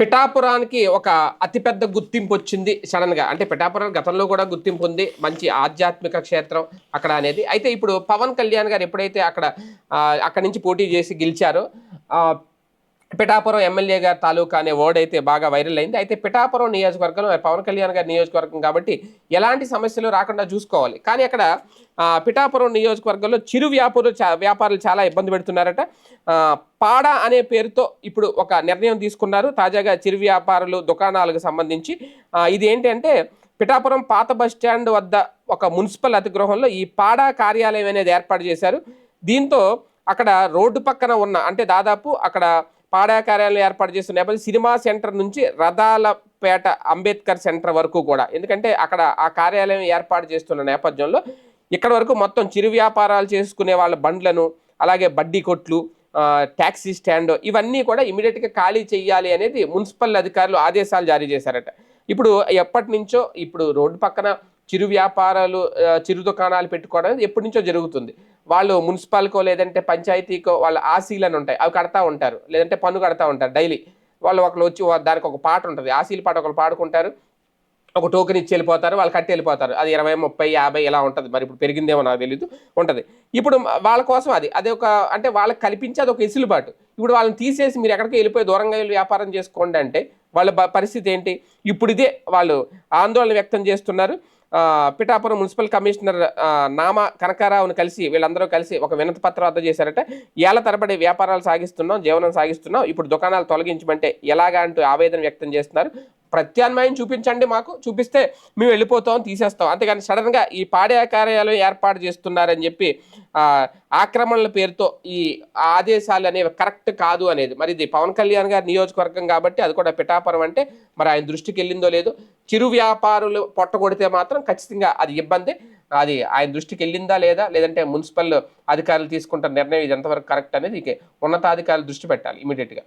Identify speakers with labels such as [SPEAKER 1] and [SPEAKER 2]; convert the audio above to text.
[SPEAKER 1] పిఠాపురానికి ఒక అతిపెద్ద గుర్తింపు వచ్చింది సడన్గా. అంటే పిఠాపురం గతంలో కూడా గుర్తింపు ఉంది. మంచి ఆధ్యాత్మిక క్షేత్రం అక్కడ అనేది. అయితే ఇప్పుడు పవన్ కళ్యాణ్ గారు ఎప్పుడైతే అక్కడ అక్కడి నుంచి పోటీ చేసి గెలిచారో పిఠాపురం ఎమ్మెల్యే గారి తాలూకా అనే వర్డ్ అయితే బాగా వైరల్ అయింది. అయితే పిఠాపురం నియోజకవర్గంలో పవన్ కళ్యాణ్ గారి నియోజకవర్గం కాబట్టి ఎలాంటి సమస్యలు రాకుండా చూసుకోవాలి. కానీ అక్కడ పిఠాపురం నియోజకవర్గంలో చిరు వ్యాపారులు చా వ్యాపారులు చాలా ఇబ్బంది పెడుతున్నారట. పాడ అనే పేరుతో ఇప్పుడు ఒక నిర్ణయం తీసుకున్నారు. తాజాగా చిరు వ్యాపారులు దుకాణాలకు సంబంధించి ఇది ఏంటంటే పిఠాపురం పాత బస్టాండ్ వద్ద ఒక మున్సిపల్ అతిగృహంలో ఈ పాడా కార్యాలయం అనేది ఏర్పాటు చేశారు. దీంతో అక్కడ రోడ్డు పక్కన ఉన్న అంటే దాదాపు అక్కడ పాడా కార్యాలయం ఏర్పాటు చేసిన నేపథ్యం సినిమా సెంటర్ నుంచి రథాలపేట అంబేద్కర్ సెంటర్ వరకు కూడా. ఎందుకంటే అక్కడ ఆ కార్యాలయం ఏర్పాటు చేస్తున్న నేపథ్యంలో ఇక్కడ వరకు మొత్తం చిరు వ్యాపారాలు చేసుకునే వాళ్ళ బండ్లను అలాగే బడ్డీ కొట్లు ట్యాక్సీ స్టాండ్ ఇవన్నీ కూడా ఇమీడియట్గా ఖాళీ చేయాలి అనేది మున్సిపల్ అధికారులు ఆదేశాలు జారీ చేశారట. ఇప్పుడు ఎప్పటి నుంచో ఇప్పుడు రోడ్డు పక్కన చిరు వ్యాపారాలు చిరు దుకాణాలు పెట్టుకోవడం ఎప్పటి నుంచో జరుగుతుంది. వాళ్ళు మున్సిపాల్కో లేదంటే పంచాయతీకో వాళ్ళ ఆశీలను ఉంటాయి. అవి కడతా ఉంటారు. లేదంటే పన్ను కడతా ఉంటారు డైలీ. వాళ్ళు ఒకళ్ళు వచ్చి దానికి ఒక పాట ఉంటుంది. ఆశీల పాట ఒకళ్ళు పాడుకుంటారు. ఒక టోకెన్ ఇచ్చి వెళ్ళిపోతారు. వాళ్ళు కట్టి వెళ్ళిపోతారు. అది ఇరవై ముప్పై యాభై ఇలా ఉంటుంది. మరి ఇప్పుడు పెరిగిందేమో నాకు తెలియదు ఉంటుంది. ఇప్పుడు వాళ్ళ కోసం అది. అదే ఒక అంటే వాళ్ళకి కల్పించి అది ఒక ఎసులుబాటు ఇప్పుడు వాళ్ళని తీసేసి మీరు ఎక్కడికి వెళ్ళిపోయి దూరంగా వెళ్ళి వ్యాపారం చేసుకోండి అంటే వాళ్ళ పరిస్థితి ఏంటి? ఇప్పుడు ఇదే వాళ్ళు ఆందోళన వ్యక్తం చేస్తున్నారు. పిఠాపురం మున్సిపల్ కమిషనర్ నామ కనకారావును కలిసి వీళ్ళందరూ కలిసి ఒక వినతి పత్రం వద్ద చేశారంటే. ఏళ్ళ తరబడి వ్యాపారాలు సాగిస్తున్నాం జీవనం సాగిస్తున్నాం. ఇప్పుడు దుకాణాలు తొలగించమంటే ఎలాగా అంటూ ఆవేదన వ్యక్తం చేస్తున్నారు. ప్రత్యామ్నాయం చూపించండి మాకు. చూపిస్తే మేము వెళ్ళిపోతాం తీసేస్తాం. అంతేగాని సడన్గా ఈ పాడే కార్యాలయం ఏర్పాటు చేస్తున్నారని చెప్పి ఆక్రమణల పేరుతో ఈ ఆదేశాలు అనేవి కరెక్ట్ కాదు అనేది. మరి ఇది పవన్ కళ్యాణ్ గారి నియోజకవర్గం కాబట్టి అది కూడా పిఠాపురం అంటే మరి ఆయన దృష్టికి వెళ్ళిందో లేదో చిరు వ్యాపారులు పొట్టగొడితే మాత్రం ఖచ్చితంగా అది ఇబ్బంది. అది ఆయన దృష్టికి వెళ్ళిందా లేదా? లేదంటే మున్సిపల్ అధికారులు తీసుకుంటున్న నిర్ణయం ఇది ఎంతవరకు కరెక్ట్ అనేది ఇక ఉన్నతాధికారులు దృష్టి పెట్టాలి ఇమీడియట్గా.